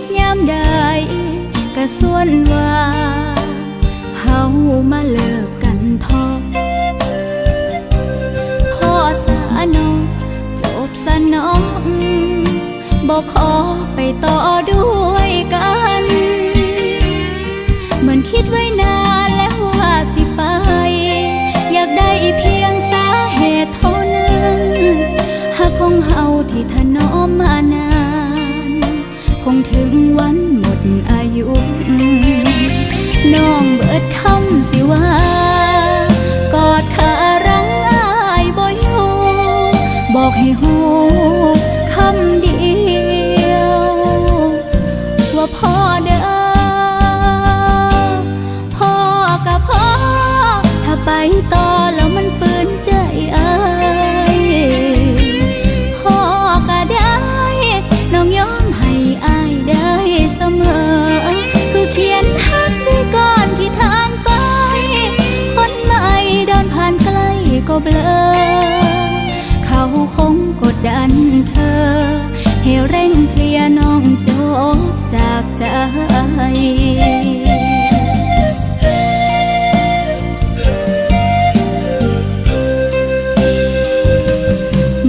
ดเขียดยามใดกะส่วนว่าเฮามาเลิกกันทอพ่อสานอจบสนองบอกขอไปต่อด้วยกัน เหมือนคิดไว้นานแล้วว่าสิไป อยากได้เพียงสาเหตุเท่านั้นหากของเฮาที่ถนอมมานาน งถึงวันหมดอายุ น้องเบิดคำสิว่า กอดขารังอายบ่อยู่บอกให้หู ใจ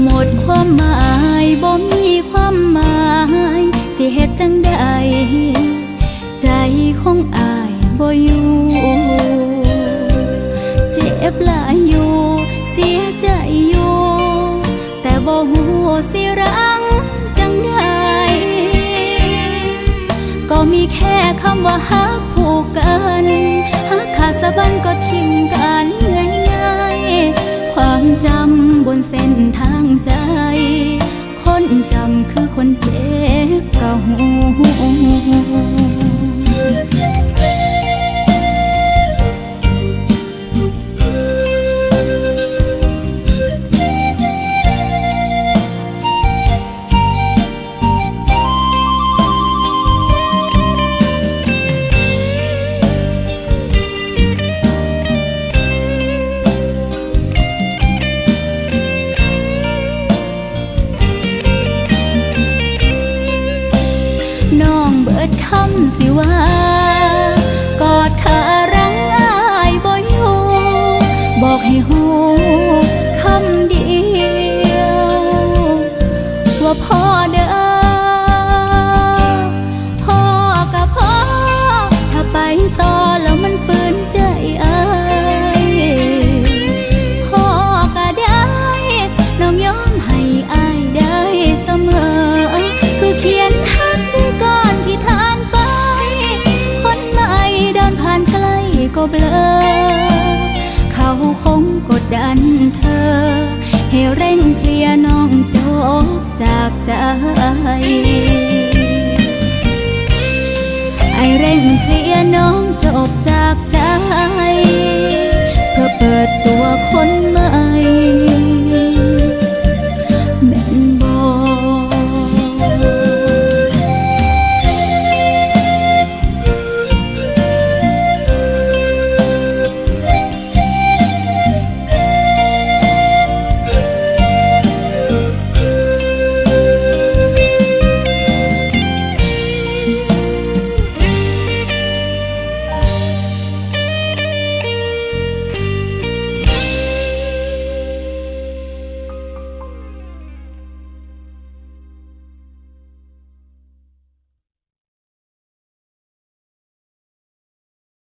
หมดความหมายบ่มีความหมาย สิเหตุจังใดใจของอายบ่อยู่เจ็บหลายอยู่เสียใจอยู่ แต่บ่หูสิรังจังใด มีแค่คำว่าฮักผูกกันฮักขาดสะบันก็ทิ้งกันง่ายๆความจำบนเส้นทางใจ คนจำคือคนเจ็บเก่า ดคำสิว่า กอดขารังอายบ่อยู่บอกให้หูคำเดียว จากใจ ไอเร่งเคลียน้องจบจากใจ